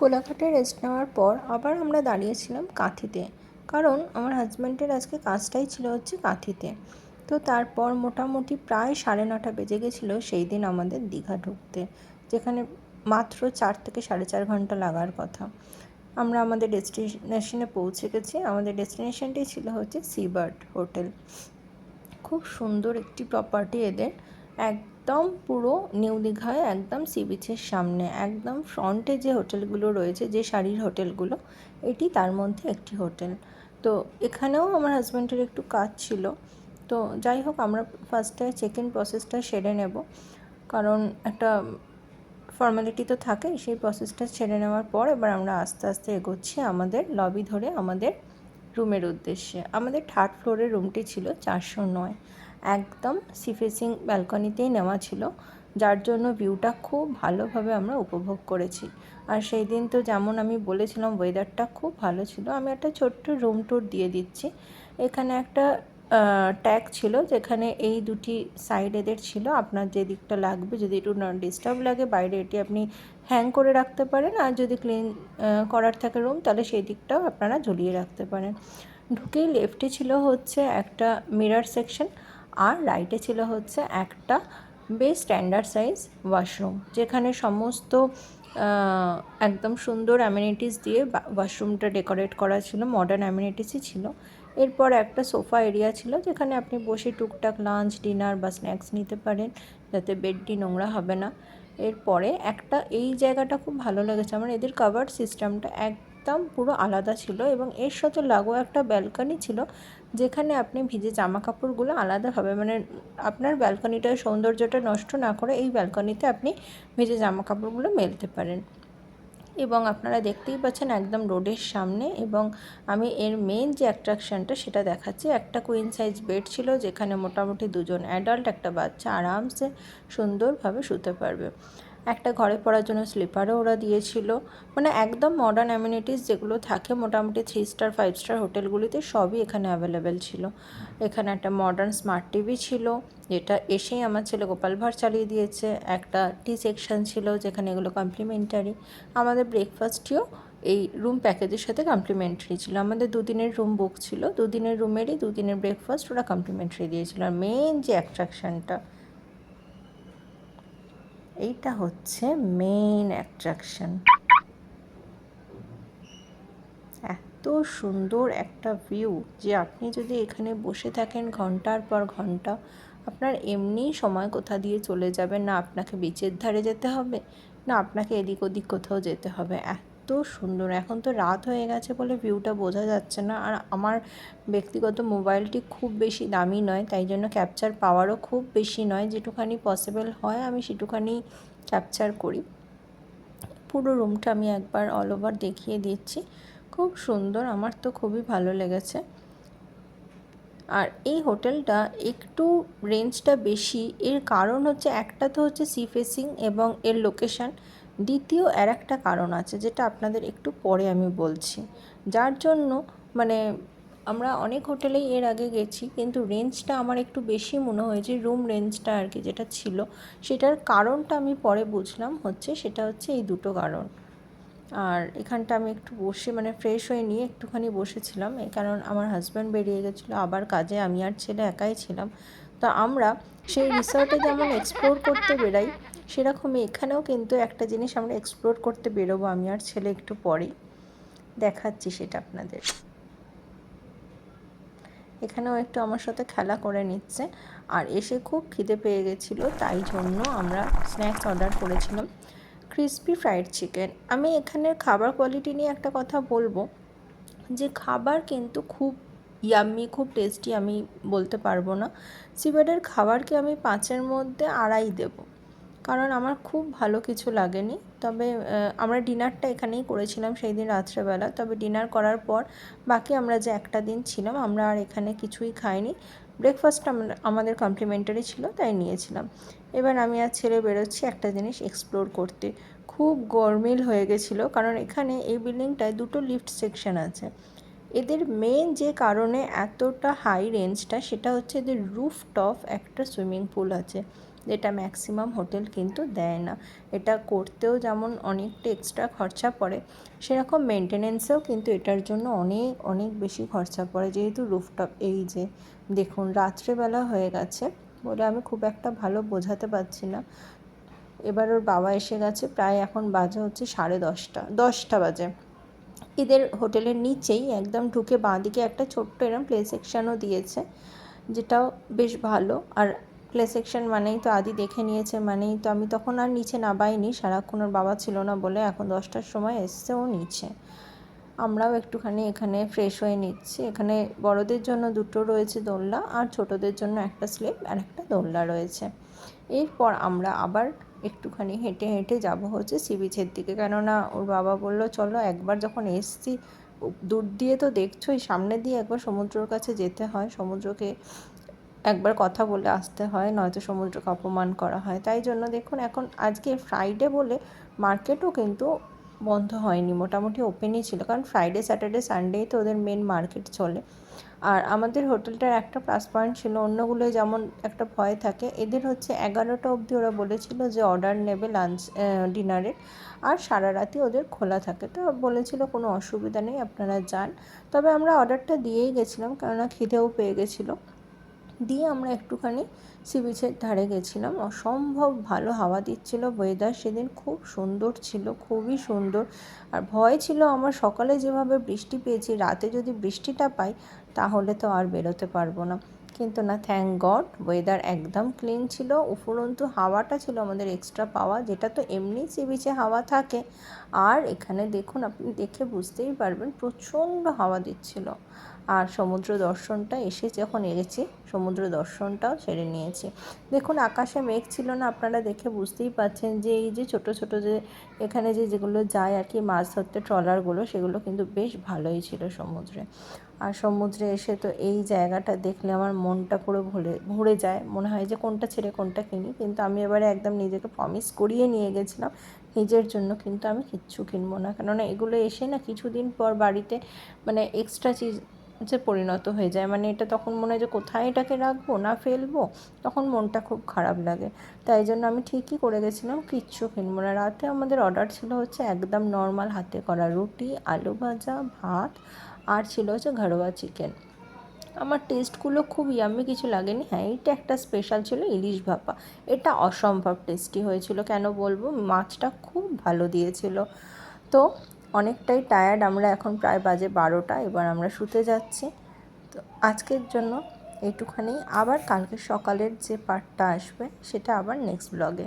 কোলাঘাটে rest নেওয়ার পর আবার আমরা দাঁড়িয়েছিলাম কাঁথিতে। কারণ আমার হাজব্যান্ডের আজকে কাজটাই ছিল হচ্ছে কাঁথিতে। তো তারপর মোটামুটি প্রায় সাড়ে নটা বেজে গেছিল সেই দিন আমাদের দীঘা ঢুকতে, যেখানে মাত্র চার থেকে সাড়ে চার ঘণ্টা লাগার কথা। আমরা আমাদের ডেস্টিনেশনে পৌঁছে গেছি। আমাদের ডেস্টিনেশনটি ছিল হচ্ছে সিবার্ড হোটেল খুব সুন্দর একটি প্রপার্টি এদের। একদম পুরো নিউ দীঘায়, একদম সি বিচের সামনে, একদম ফ্রন্টে যে হোটেলগুলো রয়েছে, যে শাড়ির হোটেলগুলো, এটি তার মধ্যে একটি হোটেল। তো এখানেও আমার হাজব্যান্ডের একটু কাজ ছিল। তো যাই হোক, আমরা ফার্স্টে চেক ইন প্রসেসটা সেরে নেব। কারণ একটা ফর্মালিটি তো থাকেই সেই প্রসেসটা সেরে নেওয়ার পর এবার আমরা আস্তে আস্তে এগোচ্ছি আমাদের লবি ধরে আমাদের রুমের উদ্দেশ্যে। আমাদের থার্ড ফ্লোরের রুমটি ছিল চারশো নয়। একদম সি ফেসিং ব্যালকনিতেই নেওয়া ছিল, যার জন্য ভিউটা খুব ভালোভাবে আমরা উপভোগ করেছি। আর সেই দিন তো যেমন আমি বলেছিলাম ওয়েদারটা খুব ভালো ছিল। আমি একটা ছোট্ট রুম ট্যুর দিয়ে দিচ্ছি। এখানে একটা ট্যাগ ছিল, যেখানে এই দুটি সাইড এদের ছিল। আপনার যে দিকটা লাগবে, যদি একটু নন ডিস্টার্ব লাগে, বাইরে এটি আপনি হ্যাং করে রাখতে পারেন। আর যদি ক্লিন করার থাকে রুম তাহলে সেই দিকটাও আপনারা ঝুলিয়ে রাখতে পারেন। ঢুকেই লেফটে ছিল হচ্ছে একটা মিরার সেকশন আর রাইটে ছিল হচ্ছে একটা বেশ স্ট্যান্ডার্ড সাইজ ওয়াশরুম যেখানে সমস্ত একদম সুন্দর অ্যামিনিটিস দিয়ে ওয়াশরুমটা ডেকোরেট করা ছিল মডার্ন অ্যামিনিটিসই ছিল। এরপর একটা সোফা এরিয়া ছিল, যেখানে আপনি বসে টুকটাক লাঞ্চ ডিনার বা স্ন্যাক্স নিতে পারেন, যাতে বেডটি নোংরা হবে না। এরপরে একটা, এই জায়গাটা খুব ভালো লেগেছে, আমার এদের কাভার সিস্টেমটা একদম পুরো আলাদা ছিল এবং এর সাথে লাগোয়া একটা ব্যালকানি ছিল, যেখানে আপনি ভিজে জামা কাপড়গুলো আলাদাভাবে মানে আপনার ব্যালকনিটার সৌন্দর্যটা নষ্ট না করে এই ব্যালকনিতে আপনি ভিজে জামা কাপড়গুলো মেলতে পারেন। এবং আপনারা দেখতেই পাচ্ছেন একদম রোডের সামনে এবং আমি এর মেন যে অ্যাট্রাকশানটা সেটা দেখাচ্ছি। একটা কুইন সাইজ বেড ছিল, যেখানে মোটামুটি দুজন অ্যাডাল্ট একটা বাচ্চা আরামসে সুন্দরভাবে শুতে পারবে। একটা ঘরে পড়ার জন্য স্লিপারও ওরা দিয়েছিল। মানে একদম মডার্ন অ্যামিনিটিস যেগুলো থাকে, মোটামুটি থ্রি স্টার ফাইভ স্টার হোটেলগুলিতে সবই এখানে অ্যাভেলেবেল ছিল। এখানে একটা মডার্ন স্মার্ট টিভি ছিল, যেটা এসেই আমার ছেলে গোপাল ভাঁড় চালিয়ে দিয়েছে। একটা টি সেকশন ছিল যেখানে এগুলো কমপ্লিমেন্টারি আমাদের ব্রেকফাস্টটিও এই রুম প্যাকেজের সাথে কমপ্লিমেন্টারি ছিল। আমাদের দুদিনের রুম বুক ছিল। দুদিনের রুমেরই দুদিনের ব্রেকফাস্ট ওরা কমপ্লিমেন্টারি দিয়েছিল। আর মেন যে অ্যাট্রাকশানটা এইটা হচ্ছে মেইন অ্যাট্রাকশন এত সুন্দর একটা ভিউ যে আপনি যদি এখানে বসে থাকেন ঘণ্টার পর ঘণ্টা, আপনার এমনি সময় কোথা দিয়ে চলে যাবে? না আপনাকে বিচের ধারে যেতে হবে, না আপনাকে এদিক ওদিক কোথাও যেতে হবে। এত সুন্দর। এখন তো রাত হয়ে গেছে বলে ভিউটা বোঝা যাচ্ছে না। আর আমার ব্যক্তিগত মোবাইলটি খুব বেশি দামি নয়, তাই জন্য ক্যাপচার পাওয়ারও খুব বেশি নয়। যেটুখানি পসিবল হয় আমি সেটুখানি ক্যাপচার করি। পুরো রুমটা আমি একবার অল ওভার দেখিয়ে দিচ্ছি। খুব সুন্দর, আমার তো খুবই ভালো লেগেছে। আর এই হোটেলটা একটু রেঞ্জটা বেশি। এর কারণ হচ্ছে, একটা তো হচ্ছে সি ফেসিং এবং এর লোকেশান দ্বিতীয় আর একটা কারণ আছে যেটা আপনাদের একটু পরে আমি বলছি। যার জন্য মানে আমরা অনেক হোটেলেই এর আগে গেছি, কিন্তু রেঞ্জটা আমার একটু বেশি মনে হয়েছে রুম রেঞ্জটা আর কি যেটা ছিল। সেটার কারণটা আমি পরে বুঝলাম হচ্ছে, সেটা হচ্ছে এই দুটো কারণ। আর এখানটা আমি একটু বসে মানে ফ্রেশ হয়ে নিয়ে একটুখানি বসেছিলাম, এ কারণ আমার হাজব্যান্ড বেরিয়ে গেছিল, আবার কাজে, আমি আর ছেলে একাই ছিলাম। তো আমরা সেই রিসর্টে যেমন এক্সপ্লোর করতে বেরাই সেরকমই এখানেও কিন্তু একটা জিনিস আমরা এক্সপ্লোর করতে বেরোবো, আমি আর ছেলে একটু পরেই। দেখাচ্ছি সেটা আপনাদের। এখানেও একটু আমার সাথে খেলা করে নিচ্ছে। আর এসে খুব খিদে পেয়ে গেছিল, তাই জন্য আমরা স্ন্যাক্স অর্ডার করেছিলাম। ক্রিসপি ফ্রাইড চিকেন আমি এখানের খাবার কোয়ালিটি নিয়ে একটা কথা বলব, যে খাবার কিন্তু খুব ইয়াম্মি খুব টেস্টি আমি বলতে পারব না। সিবাডের খাবারকে আমি পাঁচের মধ্যে আড়াই দেবো। কারণ আমার খুব ভালো কিছু লাগেনি। তবে আমরা ডিনারটা এখানেই করেছিলাম সেই দিন রাত্রেবেলা। তবে ডিনার করার পর বাকি আমরা যে একটা দিন ছিলাম, আমরা আর এখানে কিছুই খাইনি। ব্রেকফাস্টটা আমাদের কমপ্লিমেন্টারি ছিল, তাই নিয়েছিলাম। এবার আমি আর ছেলে বেরোচ্ছি একটা জিনিস এক্সপ্লোর করতে। খুব গরমিল হয়ে গেছিল, কারণ এখানে এই বিল্ডিংটায় দুটো লিফট সেকশন আছে। এদের মেন যে কারণে এতটা হাই রেঞ্জটা সেটা হচ্ছে এদের রুফ টপ একটা সুইমিং পুল আছে। যেটা ম্যাক্সিমাম হোটেল কিন্তু দেয় না। এটা করতেও যেমন অনেকটা এক্সট্রা খরচা পড়ে, সেরকম মেনটেনেন্সেও কিন্তু এটার জন্য অনেক অনেক বেশি খরচা পড়ে। যেহেতু রুফটপ এই যে, দেখুন রাত্রেবেলা হয়ে গেছে বলে আমি খুব একটা ভালো বোঝাতে পারছি না। এবার ওর বাবা এসে গেছে, প্রায় এখন বাজে হচ্ছে সাড়ে দশটা দশটা বাজে। এদের হোটেলের নিচেই একদম ঢুকে বাঁদিকে একটা ছোট্ট এরম প্লে সেকশানও দিয়েছে, যেটাও বেশ ভালো। আর প্লে সেকশন মানেই তো আদি দেখে নিয়েছে, মানেই তো আমি তখন আর নিচে নাবাইনি সারাক্ষণ ওর বাবা ছিল না বলে এখন দশটার সময় এসছে, ও নিচে। আমরাও একটুখানি এখানে ফ্রেশ হয়ে নিচ্ছি। এখানে বড়দের জন্য দুটো রয়েছে দোলনা আর ছোটদের জন্য একটা স্লিপ আর একটা দোলনা রয়েছে। এরপর আমরা আবার একটুখানি হেঁটে হেঁটে যাব হচ্ছে সি বিচের দিকে। কেননা ওর বাবা বলল, চলো একবার যখন এসছি, দূর দিয়ে তো দেখছোই, সামনে দিয়ে একবার সমুদ্রর কাছে যেতে হয়। সমুদ্রকে একবার কথা বলে আসতে হয়, নয়তো সমুদ্রকে অপমান করা হয়। তাই জন্য দেখুন, এখন আজকে ফ্রাইডে বলে মার্কেটও কিন্তু বন্ধ হয়নি, মোটামুটি ওপেনই ছিল। কারণ ফ্রাইডে স্যাটারডে সানডেই তো ওদের মেন মার্কেট চলে। আর আমাদের হোটেলটার একটা প্লাস পয়েন্ট ছিল, অন্যগুলোয় যেমন একটা ভয় থাকে, এদের হচ্ছে এগারোটা অবধি ওরা বলেছিল যে অর্ডার নেবে লাঞ্চ ডিনারের আর সারা রাতি ওদের খোলা থাকে। তো বলেছিল কোনো অসুবিধা নেই, আপনারা যান। তবে আমরা অর্ডারটা দিয়েই গেছিলাম, কেননা খিদেও পেয়ে গেছিল। দিয়ে আমরা একটুখানি সি বিচের ধারে গেছিলাম। অসম্ভব ভালো হাওয়া দিচ্ছিল ওয়েদার সেদিন খুব সুন্দর ছিল, খুবই সুন্দর। আর ভয় ছিল আমার সকালে যেভাবে বৃষ্টি পেয়েছি, রাতে যদি বৃষ্টিটা পাই তাহলে তো আর বেরোতে পারব না। কিন্তু না থ্যাংক গড ওয়েদার একদম ক্লিন ছিল। উপরন্তু হাওয়াটা ছিল আমাদের এক্সট্রা পাওয়া যেটা তো এমনি সি বিচে হাওয়া থাকে। আর এখানে দেখুন, আপনি দেখে বুঝতেই পারবেন, প্রচণ্ড হাওয়া দিচ্ছিল। আর সমুদ্র দর্শনটা এসে যখন এগেছি, সমুদ্র দর্শনটাও সেরে নিয়েছি। দেখুন, আকাশে মেঘ ছিল না, আপনারা দেখে বুঝতেই পাচ্ছেন যে এই যে ছোট ছোট যে এখানে যে যেগুলো যায় আর কি, মাছ ধরতে ট্রলারগুলো, সেগুলো কিন্তু বেশ ভালোই ছিল সমুদ্রে। আর সমুদ্রে এসে তো এই জায়গাটা দেখলে আমার মনটা পুরো ভরে ভরে যায়। মনে হয় যে কোনটা ছেড়ে কোনটা কিনি, কিন্তু আমি এবারে একদম নিজেকে প্রমিস করিয়ে নিয়ে গেছিলাম। নিজের জন্য কিন্তু আমি কিচ্ছু কিনবো না। কেননা এগুলো এসে না কিছুদিন পর বাড়িতে মানে এক্সট্রা চিজ যে পরিণত হয়ে যায়। মানে এটা তখন মনে হয় যে কোথায় এটাকে রাখব না ফেলব? তখন মনটা খুব খারাপ লাগে। তাই জন্য আমি ঠিকই করে গেছিলাম, কিচ্ছু কিনবো না। রাতে আমাদের অর্ডার ছিল হচ্ছে একদম নর্মাল হাতে করা রুটি, আলু ভাজা, ভাত, আর ছিল হচ্ছে ঘরোয়া চিকেন আমার টেস্টগুলো খুব ইয়াম্মি কিছু লাগেনি। হ্যাঁ এটা একটা স্পেশাল ছিল ইলিশ ভাপা। এটা অসম্ভব টেস্টি হয়েছিল, কেন বলব? মাছটা খুব ভালো দিয়েছিল। তো অনেকটাই টায়ার্ড আমরা এখন প্রায় বাজে বারোটা, এবার আমরা শুতে যাচ্ছি। তো আজকের জন্য এইটুখানি আবার কালকে সকালের যে পার্টটা আসবে, সেটা আবার নেক্সট ব্লগে